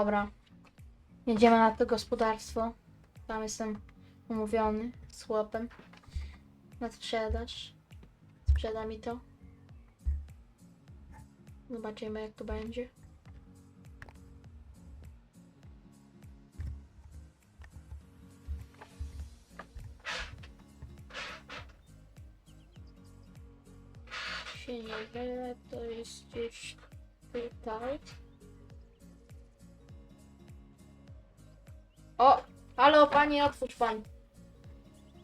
Dobra. Jedziemy na to gospodarstwo. Tam jestem umówiony z chłopem. Na sprzedaż. Sprzeda mi to. Zobaczymy jak to będzie. Się nie mylę, to jest gdzieś tutaj. O! Halo, pani, otwórz pan.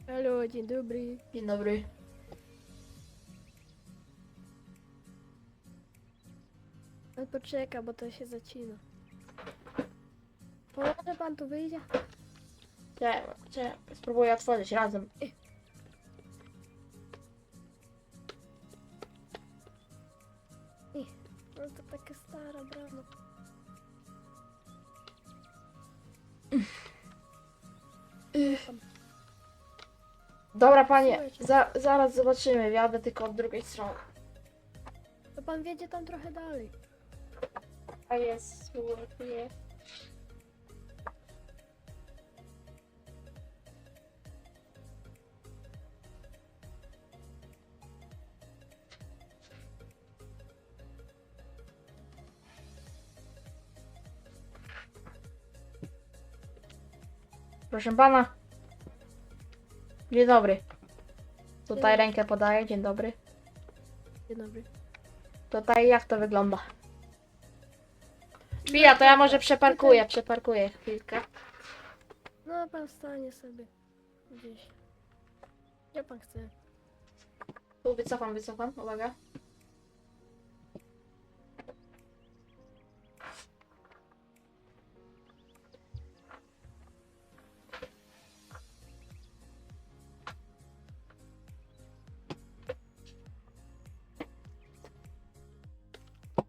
Halo, dzień dobry. Dzień dobry. Pan poczeka, bo to się zacina. Pomoże pan tu wyjdzie? Czekaj, czekaj, spróbuję otworzyć razem. No Dobra, panie, Słuchajcie. za, zaraz zobaczymy. Jadę tylko od drugiej strony. To pan wiedzie tam trochę dalej. A jest, spróbuję. Proszę pana. Dzień dobry. Tutaj rękę podaję, dzień dobry. Dzień dobry. Tutaj jak to wygląda? Chwila, to ja może przeparkuję, przeparkuję chwilkę. No pan stanie sobie gdzieś. Gdzie pan chce? Tu wycofam, wycofam, uwaga.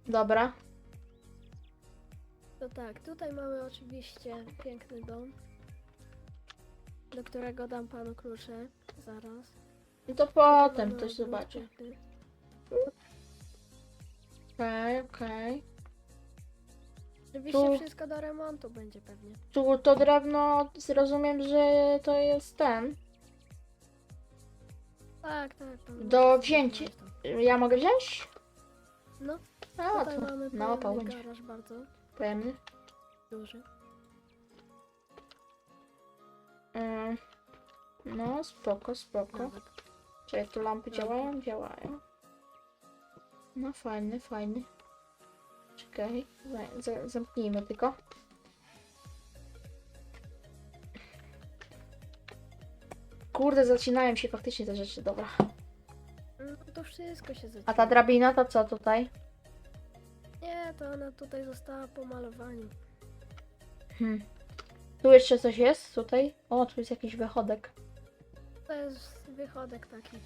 Dobra, To tak, tutaj mamy oczywiście piękny dom, do którego dam panu klucze. Zaraz. no to potem Mamy ktoś zobaczy. piękny. Okej, okej. Oczywiście Tu- wszystko do remontu będzie pewnie. Tu to drewno, zrozumiem, że to jest ten. Tak, tak. pan Do wzięcia. Ja mogę wziąć? No, A, tutaj to mamy na opał pojemny będzie. garaż bardzo Pojemny. duży. Mm. No, spoko, spoko. Nawet. Tu lampy działają? Działają. No fajny, fajny. Czekaj, za- za- zamknijmy tylko. Kurde, zacinają się faktycznie te rzeczy, dobra. No to wszystko się zaczyna. A ta drabina to co tutaj? To ona tutaj została po malowaniu. Hmm. Tu jeszcze coś jest? Tutaj? O, tu jest jakiś wychodek. To jest wychodek taki.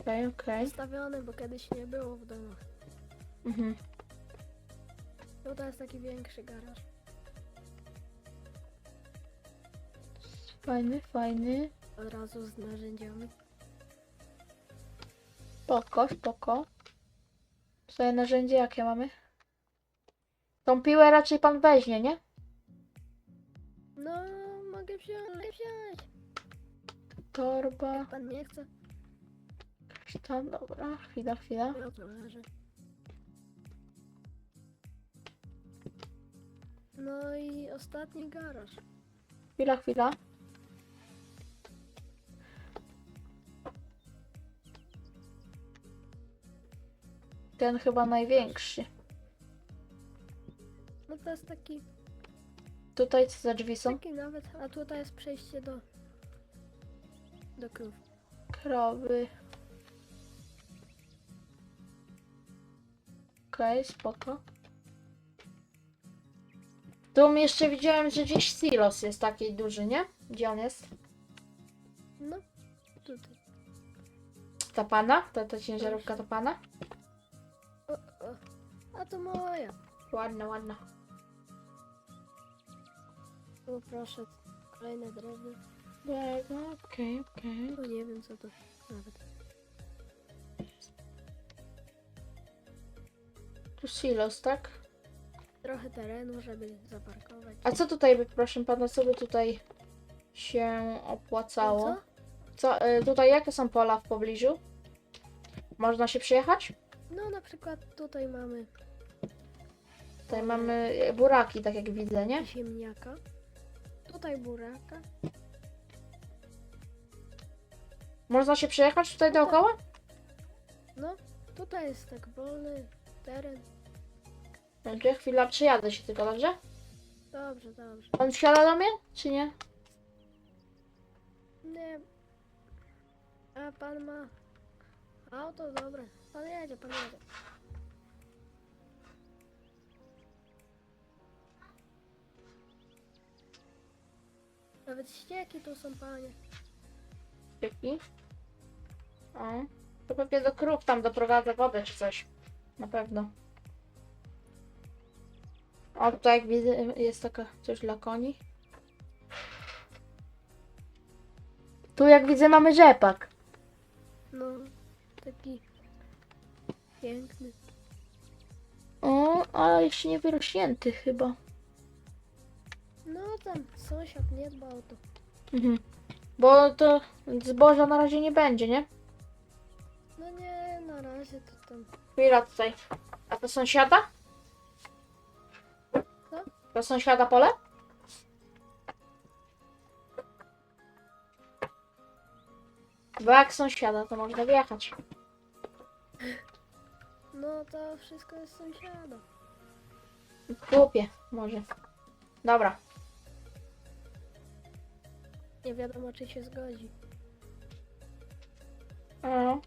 Okej, okej. Stawiony, bo kiedyś nie było w domach. Mhm. Tutaj jest taki większy garaż. Fajny, fajny. Od razu z narzędziami. Spoko, spoko. Tutaj narzędzie jakie mamy? Tą piłę raczej pan weźmie, nie? No, mogę wziąć, mogę wziąć. Torba. Pan nie chce? Tam, dobra. Chwila, chwila. No to leży. No i ostatni garaż. Chwila, chwila. Ten chyba największy. No to jest taki, Tutaj co za drzwi są? taki nawet, a tutaj jest przejście do do krów. Krowy. Okej, spoko. Tu jeszcze widziałem, że gdzieś silos jest taki duży, nie? Gdzie on jest? No, tutaj. Ta pana? Ta, ta ciężarówka to pana? O, o. A to moja. Ładna, ładna. O proszę, kolejne drewno. Dobra, okej, okej. No nie wiem co to nawet. Tu silos, tak? trochę terenu, żeby zaparkować. A co tutaj, by, proszę pana, co by tutaj się opłacało? Co? Co, y, tutaj jakie są pola w pobliżu? Można się przyjechać? No na przykład tutaj mamy Tutaj mamy buraki, tak jak widzę, nie? ziemniaka. Tutaj buraka. Można się przejechać tutaj dookoła? No, tutaj jest tak wolny teren. Dobrze, chwila, przyjadę się tylko, dobrze? Dobrze, dobrze. Pan wsiada do mnie, czy nie? Nie. A pan ma auto, dobra. Pan jedzie, pan jedzie. Nawet ścieki tu są, panie. Dzięki. O, to pewnie do krów tam doprowadza wodę czy coś. Na pewno. O, tutaj jak widzę jest taka coś dla koni. Tu jak widzę mamy rzepak. No, taki piękny. O, ale jeszcze nie wyrośnięty chyba. Tam sąsiad nie dba o to. Mhm. Bo to zboża na razie nie będzie, nie? No nie, na razie to tam. Chwila tutaj. A to sąsiada? Co? To sąsiada pole? Bo jak sąsiada, to można wjechać. No to wszystko jest sąsiada. Głupie, może. Dobra. Nie wiadomo czy się zgodzi. O.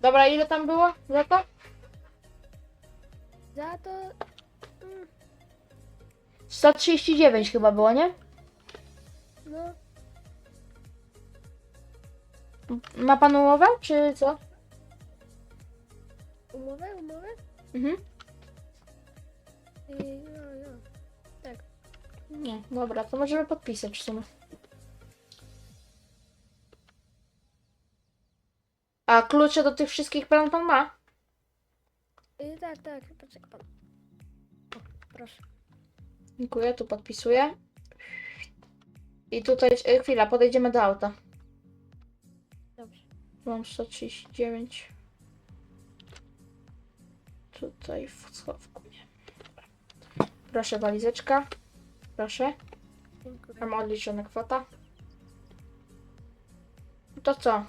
Dobra, ile tam było za to? Za to. Mm, 139 chyba było, nie? no, Ma pan umowę, czy co? umowę, umowę? Mhm. Nie, dobra, to możemy podpisać w sumie. A klucze do tych wszystkich plan pan ma? I tak, tak, poczekaj pan. O, proszę. Dziękuję, tu podpisuję. I tutaj, e, chwila, podejdziemy do auta. Dobrze. Mam 139. Tutaj w schowku. nie. Proszę walizeczka. Proszę. Dziękuję. Mam odliczona kwota. To co?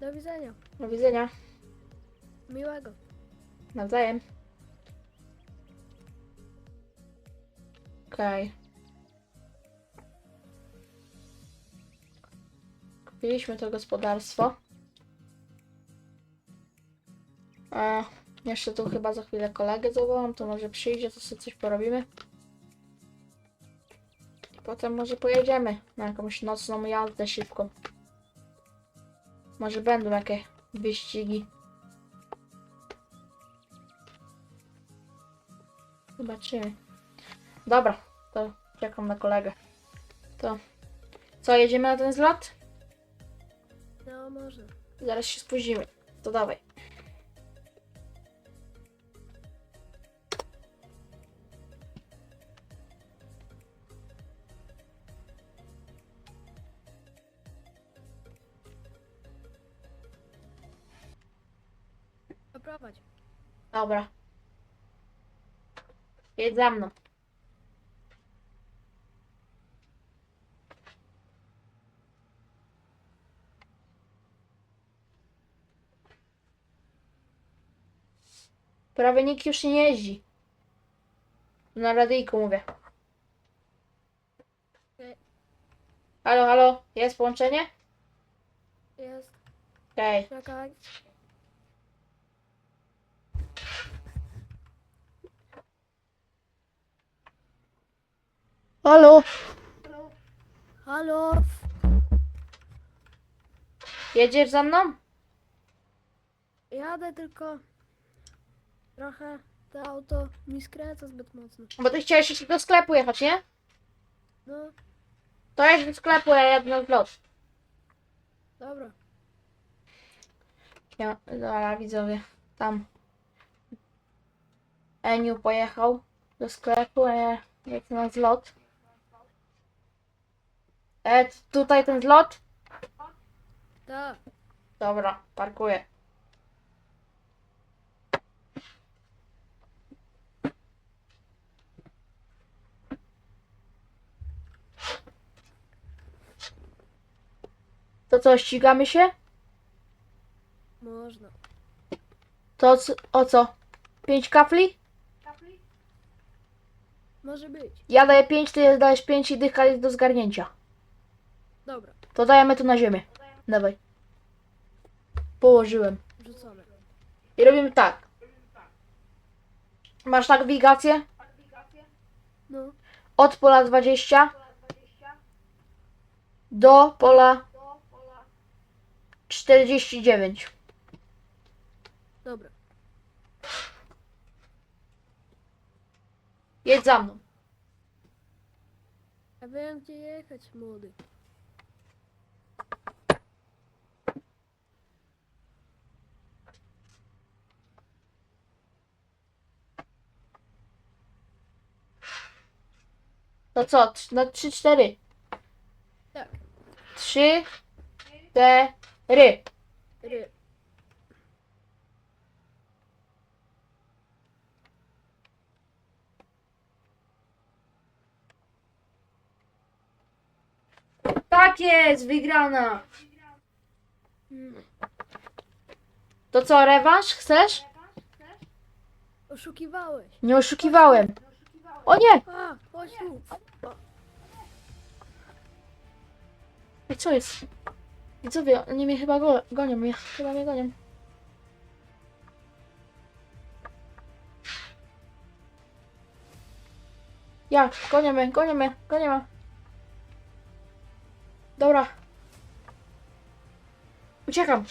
Do widzenia. Do widzenia. Miłego. Nawzajem. Okej. Kupiliśmy to gospodarstwo. A, jeszcze tu chyba za chwilę kolegę zawołam, to może przyjdzie, to sobie coś porobimy. Potem może pojedziemy na jakąś nocną jazdę szybką. Może będą jakieś wyścigi. Zobaczymy. Dobra, to czekam na kolegę. To co, jedziemy na ten zlot? No, może. Zaraz się spóźnimy. To dawaj. Poprowadź. Dobra. Jedź za mną. Prawie nikt już nie jeździ. Na radyjku mówię. Halo, halo, jest połączenie? Jest. Okej. Czekaj. Halo, Halo. jedziesz za mną? Jadę tylko. Trochę to auto mi skręca zbyt mocno. Bo ty chciałeś jeszcze do sklepu jechać, nie? No, To jedź do sklepu, ja jadę na zlot. dobra. Ja, dobra, widzowie, tam. Eniu pojechał do sklepu, a ja lecę na zlot. E, tutaj ten zlot? Tak. Dobra, parkuję. To co, ścigamy się? Można. To c- o co? Pięć kafli? Może być. Ja daję pięć, ty dajesz pięć i dycha jest do zgarnięcia. Dobra. To dajemy to na ziemię. Dawaj. Położyłem. Rzucone. I robimy tak. Masz nawigację? No. Od pola 20 do pola 49. Dobra. Jedź za mną. Ja wiem gdzie jechać, młody. To co? Trz- Na 3, 4. Tak. 3, 4. Ry. Tak jest, wygrana. To co, rewanż chcesz? Oszukiwałeś. Nie oszukiwałem. O nie! A, chodź tu. I co jest? Widzowie, oni mnie chyba go, gonią, mnie, chyba mnie gonią. Ja, gonią mnie, gonią mnie, gonią mnie. Dobra. Uciekam.